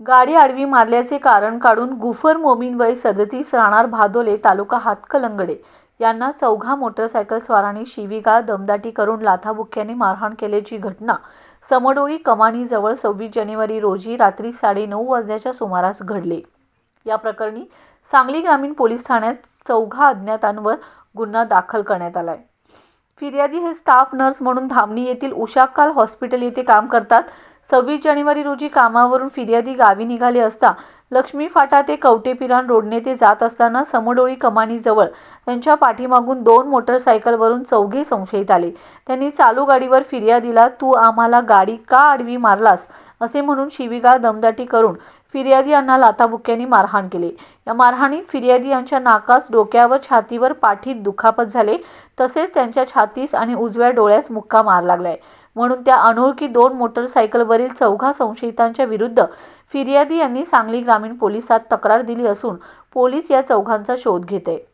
गाडी आडवी मारल्याचे कारण काढून गुफर मोमीन वय सदतीस राहणार भादोले तालुका हातकलंगडे. यांना चौघा मोटरसायकलस्वारांनी शिवीगाळ दमदाटी करून लाथाबुक्क्याने मारहाण केल्याची घटना समडोळी कमानीजवळ सव्वीस जानेवारी रोजी रात्री साडेनऊ वाजण्याच्या सुमारास घडले. या प्रकरणी सांगली ग्रामीण पोलीस ठाण्यात चौघा अज्ञातांवर गुन्हा दाखल करण्यात आलाय. फिर्यादी हे स्टाफ नर्स म्हणून धामणी येथील उषाकाल हॉस्पिटल येथे काम करतात. सव्वीस जानेवारी रोजी कामावरून फिर्यादी गावी निघाले असता लक्ष्मी फाटा ते कवटेपिरान रोडने ते जात असताना समडोळी कमानीजवळ त्यांच्या पाठीमागून दोन मोटरसायकलवरून चौघे संशयित आले. त्यांनी चालू गाडीवर फिर्यादीला तू आम्हाला गाडी का आडवी मारलास? असे म्हणून शिवीगाळ दमदाटी करून फिर्यादी यांना लाथाबुक्क्यांनी मारहाण केले. या मारहाणीत फिर्यादी यांच्या नाकास डोक्यावर छातीवर पाठीत दुखापत झाले. तसेच त्यांच्या छातीस आणि उजव्या डोळ्यास मुक्का मार लागलाय. म्हणून त्या अनोळखी दोन मोटरसायकलवरील चौघा संशयितांच्या विरुद्ध फिर्यादी यांनी सांगली ग्रामीण पोलिसात तक्रार दिली असून पोलीस या चौघांचा शोध घेत. आहे